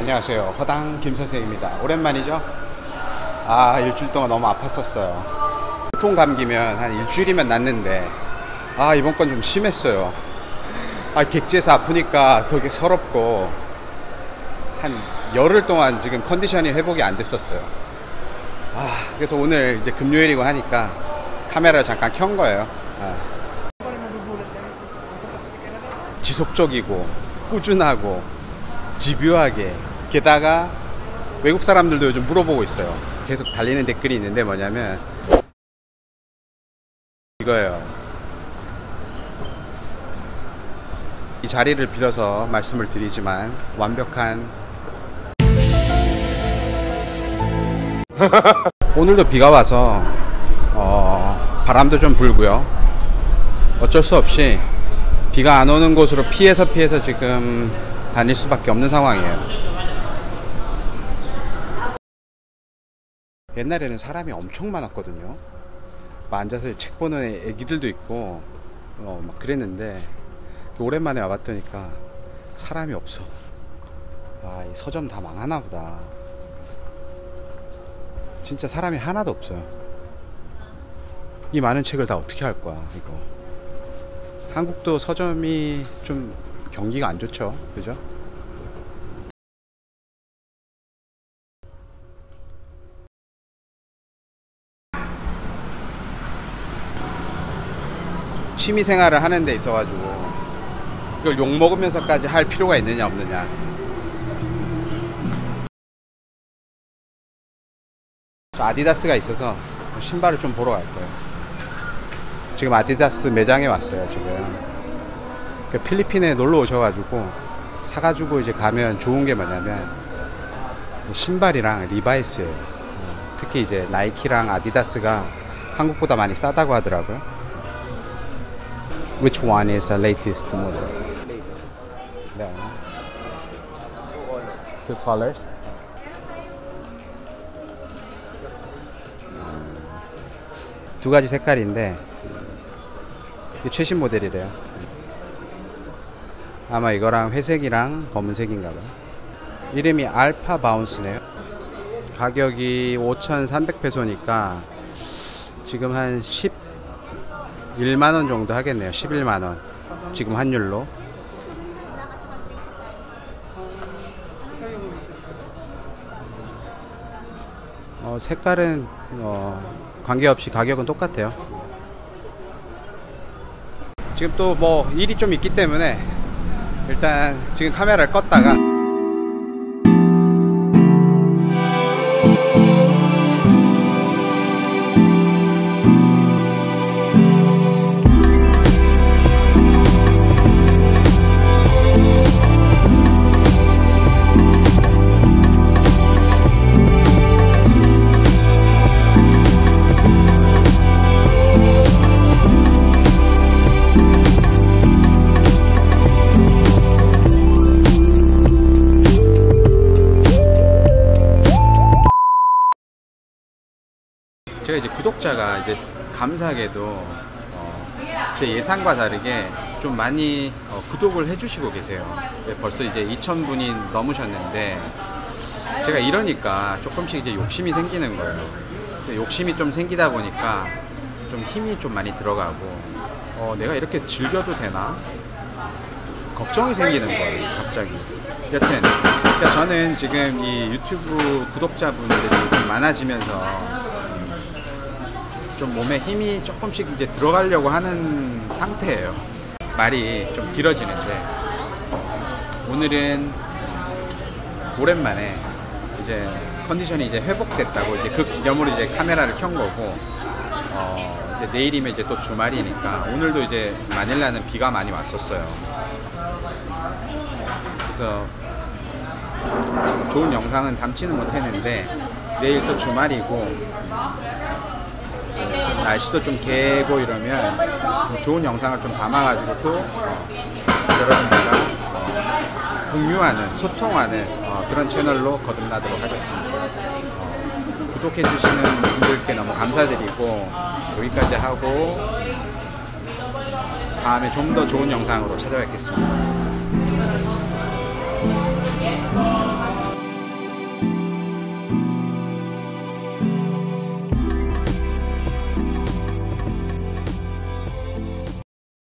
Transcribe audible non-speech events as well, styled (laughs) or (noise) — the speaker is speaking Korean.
안녕하세요. 허당 김 선생입니다. 오랜만이죠? 아, 일주일 동안 너무 아팠었어요. 보통 감기면 한 일주일이면 낫는데, 아, 이번 건 좀 심했어요. 아, 객지에서 아프니까 되게 서럽고, 한 열흘 동안 지금 컨디션이 회복이 안 됐었어요. 아, 그래서 오늘 이제 금요일이고 하니까 카메라를 잠깐 켠 거예요. 아. 지속적이고, 꾸준하고, 집요하게, 게다가 외국 사람들도 요즘 물어보고 있어요. 계속 달리는 댓글이 있는데 뭐냐면, 이거예요. 이 자리를 빌어서 말씀을 드리지만, 완벽한 (laughs) 오늘도 비가 와서 어, 바람도 좀 불고요. 어쩔 수 없이 비가 안 오는 곳으로 피해서 피해서 지금 다닐 수밖에 없는 상황이에요. 옛날에는 사람이 엄청 많았거든요. 막 앉아서 책 보는 애- 애기들도 있고 어, 막 그랬는데 오랜만에 와봤더니까 사람이 없어. 아, 이 서점 다 망하나 보다. 진짜 사람이 하나도 없어요. 이 많은 책을 다 어떻게 할 거야, 이거. 한국도 서점이 좀 경기가 안 좋죠. 그죠? 취미 생활을 하는 데 있어가지고 이걸 욕 먹으면서까지 할 필요가 있느냐 없느냐 저 아디다스가 있어서 신발을 좀 보러 갈 거예요. 지금 아디다스 매장에 왔어요, 지금. 그 필리핀에 놀러 오셔가지고 사가지고 이제 가면 좋은 게 뭐냐면 신발이랑 리바이스예요. 어, 특히 이제 나이키랑 아디다스가 한국보다 많이 싸다고 하더라고요. Which one is the latest model? 네. Two colors. 두 가지 색깔인데 이게 최신 모델이래요. 아마 이거랑 회색이랑 검은색인가 봐요. 이름이 알파 바운스네요. 가격이 5,300페소니까 지금 한 11만 원 정도 하겠네요. 11만 원. 지금 환율로. 어, 색깔은 어, 관계없이 가격은 똑같아요. 지금 또 뭐 일이 좀 있기 때문에 일단 지금 카메라를 껐다가 제가 이제 구독자가 이제 감사하게도 어, 제 예상과 다르게 좀 많이 어, 구독을 해주시고 계세요. 네, 벌써 이제 2,000분이 넘으셨는데 제가 이러니까 조금씩 이제 욕심이 생기는 거예요. 욕심이 좀 생기다 보니까 좀 힘이 좀 많이 들어가고 어, 내가 이렇게 즐겨도 되나? 걱정이 생기는 거예요, 갑자기. 여튼, 그러니까 저는 지금 이 유튜브 구독자분들이 좀 많아지면서 좀 몸에 힘이 조금씩 이제 들어가려고 하는 상태예요. 말이 좀 길어지는데 오늘은 오랜만에 이제 컨디션이 이제 회복됐다고 이제 그 기념으로 이제 카메라를 켠 거고 어 이제 내일이면 이제 또 주말이니까 오늘도 이제 마닐라는 비가 많이 왔었어요. 그래서 좋은 영상은 담지는 못했는데 내일 또 주말이고 날씨도 좀 개고 이러면 좋은 영상을 좀 담아가지고 또 어, 여러분들과 어, 공유하는 소통하는 어, 그런 채널로 거듭나도록 하겠습니다. 어, 구독해주시는 분들께 너무 감사드리고 여기까지 하고 다음에 좀 더 좋은 영상으로 찾아뵙겠습니다.